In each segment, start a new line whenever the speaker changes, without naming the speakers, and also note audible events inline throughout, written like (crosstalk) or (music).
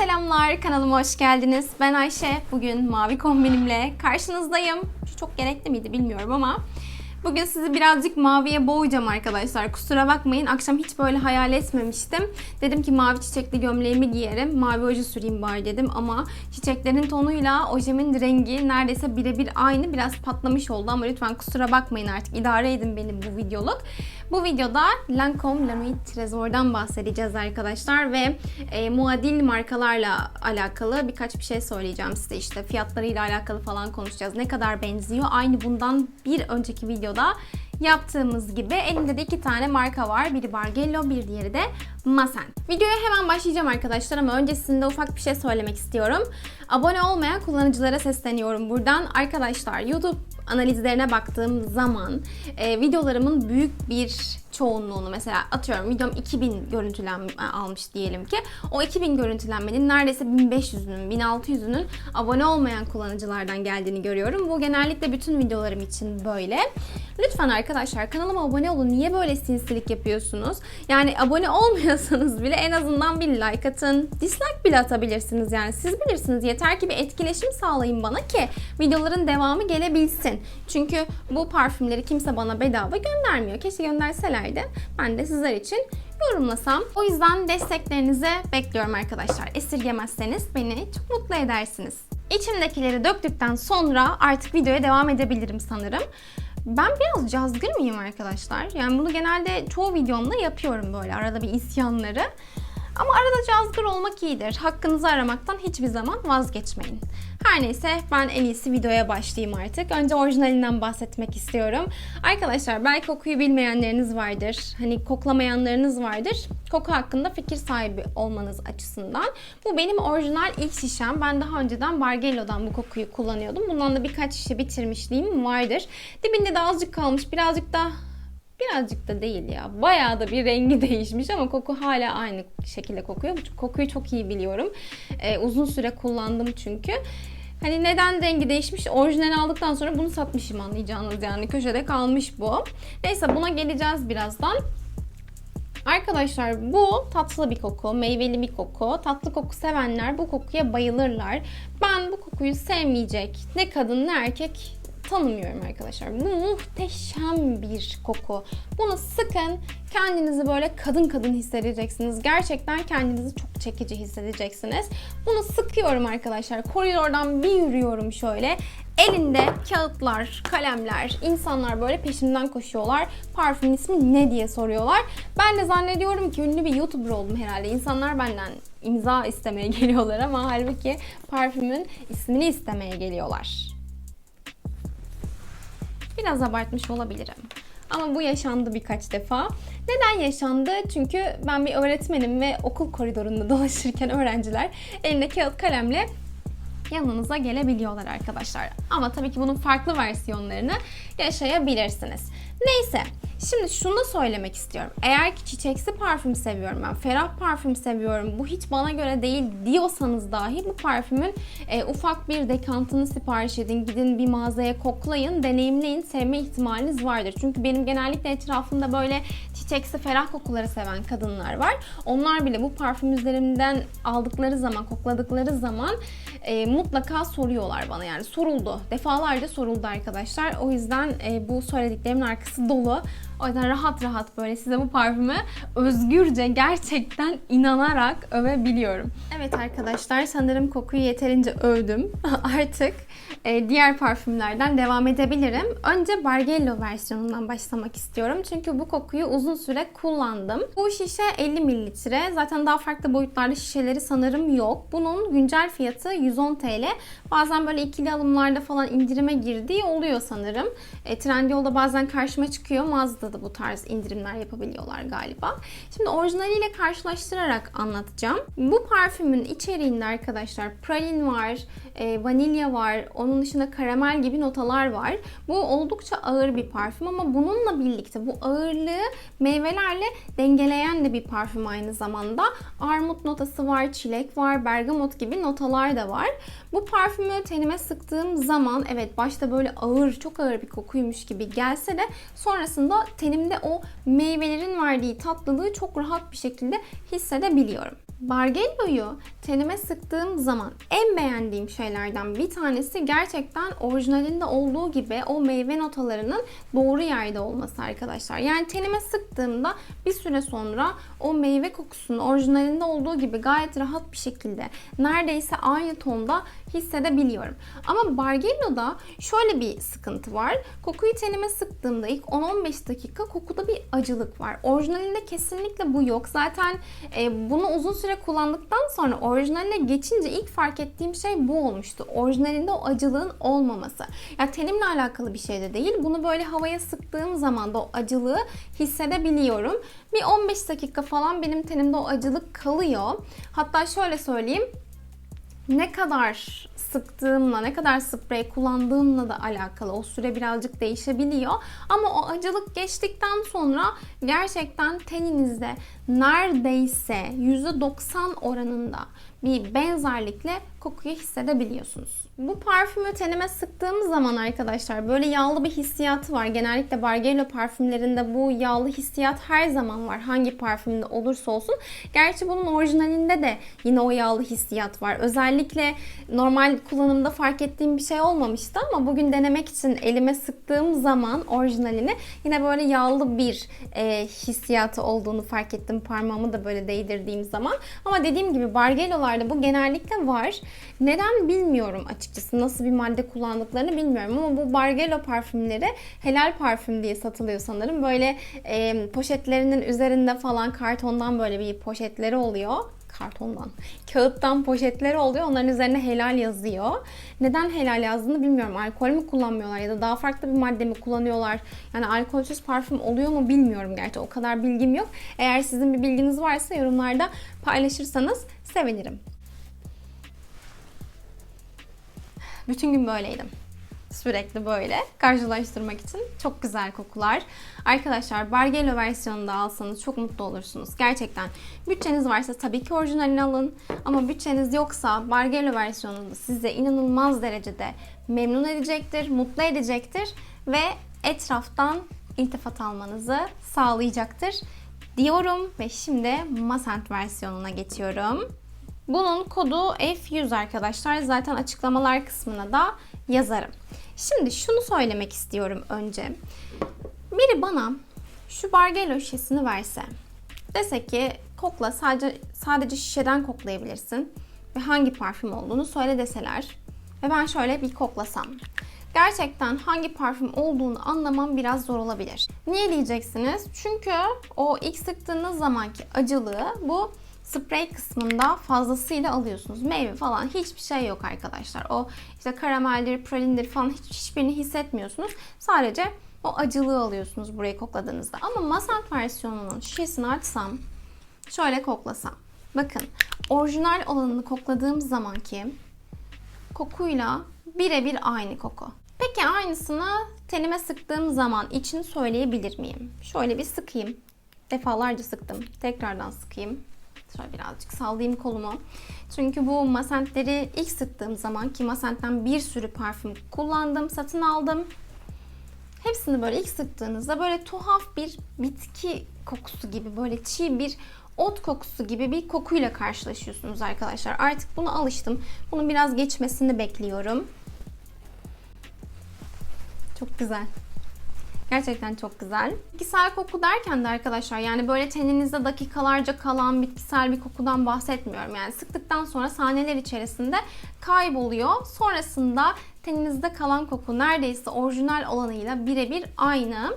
selamlar, kanalıma hoş geldiniz. Ben Ayşe. Bugün mavi kombinimle karşınızdayım. Şu çok gerekli miydi bilmiyorum ama bugün sizi birazcık maviye boğacağım arkadaşlar. Kusura bakmayın, akşam hiç böyle hayal etmemiştim. Dedim ki mavi çiçekli gömleğimi giyerim, mavi oje süreyim bari dedim ama çiçeklerin tonuyla ojemin rengi neredeyse birebir aynı. Biraz patlamış oldu ama lütfen kusura bakmayın artık. idare edin benim bu videoluk. Bu videoda Lancome La Nuit Tresor'dan bahsedeceğiz arkadaşlar ve e, muadil markalarla alakalı birkaç bir şey söyleyeceğim size işte fiyatlarıyla alakalı falan konuşacağız. Ne kadar benziyor? Aynı bundan bir önceki videoda yaptığımız gibi elimde de iki tane marka var. Biri Bargello, bir diğeri de Masen. Videoya hemen başlayacağım arkadaşlar ama öncesinde ufak bir şey söylemek istiyorum. Abone olmayan kullanıcılara sesleniyorum buradan. Arkadaşlar YouTube analizlerine baktığım zaman e, videolarımın büyük bir çoğunluğunu mesela atıyorum videom 2000 görüntülenme almış diyelim ki o 2000 görüntülenmenin neredeyse 1500'ünün 1600'ünün abone olmayan kullanıcılardan geldiğini görüyorum. Bu genellikle bütün videolarım için böyle. Lütfen arkadaşlar kanalıma abone olun. Niye böyle sinsilik yapıyorsunuz? Yani abone olmuyorsanız bile en azından bir like atın. Dislike bile atabilirsiniz yani. Siz bilirsiniz. Yeter ki bir etkileşim sağlayın bana ki videoların devamı gelebilsin. Çünkü bu parfümleri kimse bana bedava göndermiyor. Keşke gönderselerdi. Ben de sizler için yorumlasam. O yüzden desteklerinizi bekliyorum arkadaşlar. Esirgemezseniz beni çok mutlu edersiniz. İçimdekileri döktükten sonra artık videoya devam edebilirim sanırım. Ben biraz cazgır mıyım arkadaşlar? Yani bunu genelde çoğu videomda yapıyorum böyle arada bir isyanları. Ama arada cazgır olmak iyidir. Hakkınızı aramaktan hiçbir zaman vazgeçmeyin. Her neyse ben en iyisi videoya başlayayım artık. Önce orijinalinden bahsetmek istiyorum. Arkadaşlar belki kokuyu bilmeyenleriniz vardır. Hani koklamayanlarınız vardır. Koku hakkında fikir sahibi olmanız açısından. Bu benim orijinal ilk şişem. Ben daha önceden Bargello'dan bu kokuyu kullanıyordum. Bundan da birkaç şişe bitirmişliğim vardır. Dibinde de azıcık kalmış. Birazcık da Birazcık da değil ya. Bayağı da bir rengi (laughs) değişmiş ama koku hala aynı şekilde kokuyor. Kokuyu çok iyi biliyorum. Ee, uzun süre kullandım çünkü. Hani neden rengi değişmiş? Orijinal aldıktan sonra bunu satmışım anlayacağınız yani. Köşede kalmış bu. Neyse buna geleceğiz birazdan. Arkadaşlar bu tatlı bir koku, meyveli bir koku. Tatlı koku sevenler bu kokuya bayılırlar. Ben bu kokuyu sevmeyecek ne kadın ne erkek tanımıyorum arkadaşlar. Bu muhteşem bir koku. Bunu sıkın. Kendinizi böyle kadın kadın hissedeceksiniz. Gerçekten kendinizi çok çekici hissedeceksiniz. Bunu sıkıyorum arkadaşlar. Koridordan bir yürüyorum şöyle. Elinde kağıtlar, kalemler, insanlar böyle peşimden koşuyorlar. Parfümün ismi ne diye soruyorlar. Ben de zannediyorum ki ünlü bir YouTuber oldum herhalde. İnsanlar benden imza istemeye (laughs) geliyorlar ama halbuki parfümün ismini istemeye geliyorlar. Biraz abartmış olabilirim. Ama bu yaşandı birkaç defa. Neden yaşandı? Çünkü ben bir öğretmenim ve okul koridorunda (laughs) dolaşırken öğrenciler elinde kağıt kalemle yanınıza gelebiliyorlar arkadaşlar. Ama tabii ki bunun farklı versiyonlarını yaşayabilirsiniz. Neyse, şimdi şunu da söylemek istiyorum. Eğer ki çiçeksi parfüm seviyorum ben, ferah parfüm seviyorum, bu hiç bana göre değil diyorsanız dahi bu parfümün e, ufak bir dekantını sipariş edin, gidin bir mağazaya koklayın, deneyimleyin, sevme ihtimaliniz vardır. Çünkü benim genellikle etrafımda böyle çiçeksi ferah kokuları seven kadınlar var. Onlar bile bu parfüm üzerimden aldıkları zaman, kokladıkları zaman e, mutlaka soruyorlar bana yani soruldu. Defalarca soruldu arkadaşlar. O yüzden e, bu söylediklerimin arkası dolu. O yüzden rahat rahat böyle size bu parfümü özgürce gerçekten inanarak övebiliyorum. Evet arkadaşlar sanırım kokuyu yeterince övdüm. (laughs) Artık e, diğer parfümlerden devam edebilirim. Önce Bargello versiyonundan başlamak istiyorum. Çünkü bu kokuyu uzun süre kullandım. Bu şişe 50 mililitre. Zaten daha farklı boyutlarda şişeleri sanırım yok. Bunun güncel fiyatı 110 TL. Bazen böyle ikili alımlarda falan indirime girdiği oluyor sanırım. E, Trendyol'da bazen karşıma çıkıyor. Da bu tarz indirimler yapabiliyorlar galiba. Şimdi orijinaliyle karşılaştırarak anlatacağım. Bu parfümün içeriğinde arkadaşlar pralin var, e, vanilya var, onun dışında karamel gibi notalar var. Bu oldukça ağır bir parfüm ama bununla birlikte bu ağırlığı meyvelerle dengeleyen de bir parfüm aynı zamanda. Armut notası var, çilek var, bergamot gibi notalar da var. Bu parfümü tenime sıktığım zaman evet başta böyle ağır, çok ağır bir kokuymuş gibi gelse de sonrasında tenimde o meyvelerin verdiği tatlılığı çok rahat bir şekilde hissedebiliyorum. Bargello'yu tenime sıktığım zaman en beğendiğim şeylerden bir tanesi gerçekten orijinalinde olduğu gibi o meyve notalarının doğru yerde olması arkadaşlar. Yani tenime sıktığımda bir süre sonra o meyve kokusunu orijinalinde olduğu gibi gayet rahat bir şekilde neredeyse aynı tonda hissedebiliyorum. Ama Bargello'da şöyle bir sıkıntı var. Kokuyu tenime sıktığımda ilk 10-15 dakika kokuda bir acılık var. Orijinalinde kesinlikle bu yok. Zaten e, bunu uzun süre kullandıktan sonra orijinaline geçince ilk fark ettiğim şey bu olmuştu. Orijinalinde o acılığın olmaması. Ya tenimle alakalı bir şey de değil. Bunu böyle havaya sıktığım zaman da o acılığı hissedebiliyorum. Bir 15 dakika falan benim tenimde o acılık kalıyor. Hatta şöyle söyleyeyim ne kadar sıktığımla, ne kadar sprey kullandığımla da alakalı. O süre birazcık değişebiliyor. Ama o acılık geçtikten sonra gerçekten teninizde neredeyse %90 oranında bir benzerlikle kokuyu hissedebiliyorsunuz. Bu parfümü tenime sıktığım zaman arkadaşlar böyle yağlı bir hissiyatı var. Genellikle Bargello parfümlerinde bu yağlı hissiyat her zaman var. Hangi parfümde olursa olsun. Gerçi bunun orijinalinde de yine o yağlı hissiyat var. Özellikle normal kullanımda fark ettiğim bir şey olmamıştı ama bugün denemek için elime sıktığım zaman orijinalini yine böyle yağlı bir e, hissiyatı olduğunu fark ettim. Parmağımı da böyle değdirdiğim zaman. Ama dediğim gibi Bargello'larda bu genellikle var. Neden bilmiyorum açıkçası. Nasıl bir madde kullandıklarını bilmiyorum ama bu Bargello parfümleri helal parfüm diye satılıyor sanırım. Böyle e, poşetlerinin üzerinde falan kartondan böyle bir poşetleri oluyor kartondan, kağıttan poşetleri oluyor. Onların üzerine helal yazıyor. Neden helal yazdığını bilmiyorum. Alkol mü kullanmıyorlar ya da daha farklı bir madde mi kullanıyorlar? Yani alkolsüz parfüm oluyor mu bilmiyorum gerçi. O kadar bilgim yok. Eğer sizin bir bilginiz varsa yorumlarda paylaşırsanız sevinirim. Bütün gün böyleydim. Sürekli böyle karşılaştırmak için çok güzel kokular. Arkadaşlar Bargello versiyonunda alsanız çok mutlu olursunuz. Gerçekten bütçeniz varsa tabii ki orijinalini alın. Ama bütçeniz yoksa Bargello versiyonunda size inanılmaz derecede memnun edecektir, mutlu edecektir ve etraftan iltifat almanızı sağlayacaktır diyorum ve şimdi Masent versiyonuna geçiyorum. Bunun kodu F100 arkadaşlar. Zaten açıklamalar kısmına da yazarım. Şimdi şunu söylemek istiyorum önce. Biri bana şu Bargello şişesini verse. Dese ki kokla sadece sadece şişeden koklayabilirsin. Ve hangi parfüm olduğunu söyle deseler. Ve ben şöyle bir koklasam. Gerçekten hangi parfüm olduğunu anlamam biraz zor olabilir. Niye diyeceksiniz? Çünkü o ilk sıktığınız zamanki acılığı bu sprey kısmında fazlasıyla alıyorsunuz. Meyve falan hiçbir şey yok arkadaşlar. O işte karameldir, pralindir falan hiç, hiçbirini hissetmiyorsunuz. Sadece o acılığı alıyorsunuz burayı kokladığınızda. Ama Masant versiyonunun şişesini açsam, şöyle koklasam. Bakın orijinal olanını kokladığım zamanki kokuyla birebir aynı koku. Peki aynısını tenime sıktığım zaman için söyleyebilir miyim? Şöyle bir sıkayım. Defalarca sıktım. Tekrardan sıkayım. Şöyle birazcık sallayayım kolumu. Çünkü bu masentleri ilk sıktığım zaman ki masentten bir sürü parfüm kullandım, satın aldım. Hepsini böyle ilk sıktığınızda böyle tuhaf bir bitki kokusu gibi böyle çiğ bir ot kokusu gibi bir kokuyla karşılaşıyorsunuz arkadaşlar. Artık bunu alıştım. Bunun biraz geçmesini bekliyorum. Çok güzel. Gerçekten çok güzel. Bitkisel koku derken de arkadaşlar yani böyle teninizde dakikalarca kalan bitkisel bir kokudan bahsetmiyorum. Yani sıktıktan sonra saniyeler içerisinde kayboluyor. Sonrasında teninizde kalan koku neredeyse orijinal olanıyla birebir aynı.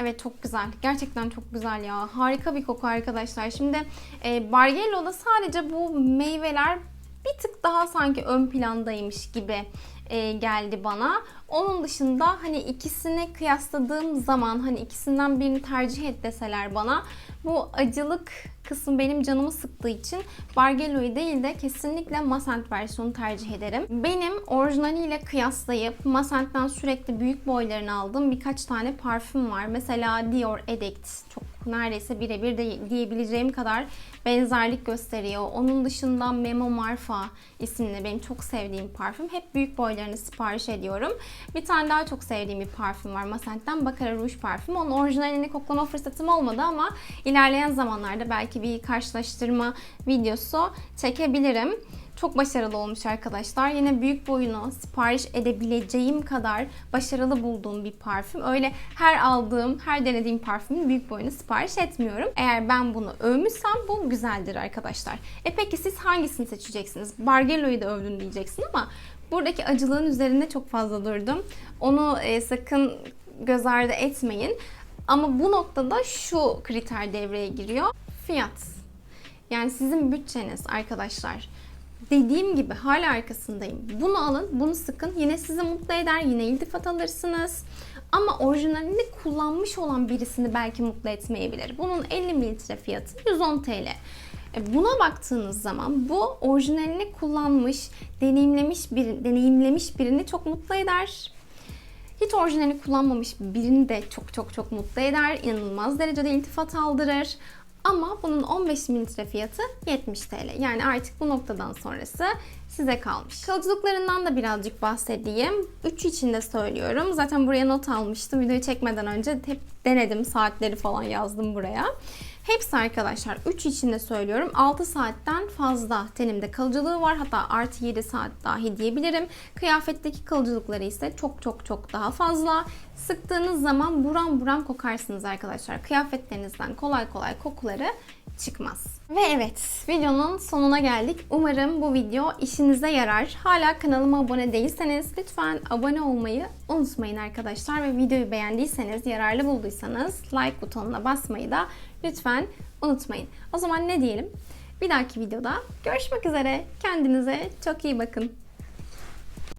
Evet çok güzel. Gerçekten çok güzel ya. Harika bir koku arkadaşlar. Şimdi e, Bargello'da sadece bu meyveler bir tık daha sanki ön plandaymış gibi e, geldi bana. Onun dışında hani ikisini kıyasladığım zaman hani ikisinden birini tercih et deseler bana bu acılık kısmı benim canımı sıktığı için Bargello'yu değil de kesinlikle Masent versiyonu tercih ederim. Benim orijinaliyle kıyaslayıp Masent'ten sürekli büyük boylarını aldığım birkaç tane parfüm var. Mesela Dior Addict çok neredeyse birebir de diyebileceğim kadar benzerlik gösteriyor. Onun dışında Memo Marfa isimli benim çok sevdiğim parfüm. Hep büyük boylarını sipariş ediyorum. Bir tane daha çok sevdiğim bir parfüm var. Masent'ten Baccarat Rouge parfüm. Onun orijinalini koklama fırsatım olmadı ama ilerleyen zamanlarda belki bir karşılaştırma videosu çekebilirim. Çok başarılı olmuş arkadaşlar. Yine büyük boyunu sipariş edebileceğim kadar başarılı bulduğum bir parfüm. Öyle her aldığım, her denediğim parfümün büyük boyunu sipariş etmiyorum. Eğer ben bunu övmüşsem bu güzeldir arkadaşlar. E peki siz hangisini seçeceksiniz? Bargello'yu da övdün diyeceksin ama buradaki acılığın üzerinde çok fazla durdum. Onu e, sakın göz ardı etmeyin. Ama bu noktada şu kriter devreye giriyor. Fiyat. Yani sizin bütçeniz arkadaşlar. Dediğim gibi hala arkasındayım. Bunu alın, bunu sıkın. Yine sizi mutlu eder, yine iltifat alırsınız. Ama orijinalini kullanmış olan birisini belki mutlu etmeyebilir. Bunun 50 mililitre fiyatı 110 TL. E, Buna baktığınız zaman bu orijinalini kullanmış, deneyimlemiş bir deneyimlemiş birini çok mutlu eder. Hiç orijinalini kullanmamış birini de çok çok çok mutlu eder. İnanılmaz derecede iltifat aldırır. Ama bunun 15 mililitre fiyatı 70 TL. Yani artık bu noktadan sonrası size kalmış. Kalıcılıklarından da birazcık bahsedeyim. 3 içinde söylüyorum. Zaten buraya not almıştım. Videoyu çekmeden önce hep denedim. Saatleri falan yazdım buraya. Hepsi arkadaşlar 3 içinde söylüyorum. 6 saatten fazla tenimde kalıcılığı var. Hatta artı 7 saat dahi diyebilirim. Kıyafetteki kalıcılıkları ise çok çok çok daha fazla. Sıktığınız zaman buram buram kokarsınız arkadaşlar. Kıyafetlerinizden kolay kolay kokuları çıkmaz. Ve evet videonun sonuna geldik. Umarım bu video işinize yarar. Hala kanalıma abone değilseniz lütfen abone olmayı unutmayın arkadaşlar. Ve videoyu beğendiyseniz, yararlı bulduysanız like butonuna basmayı da lütfen unutmayın. O zaman ne diyelim? Bir dahaki videoda görüşmek üzere. Kendinize çok iyi bakın.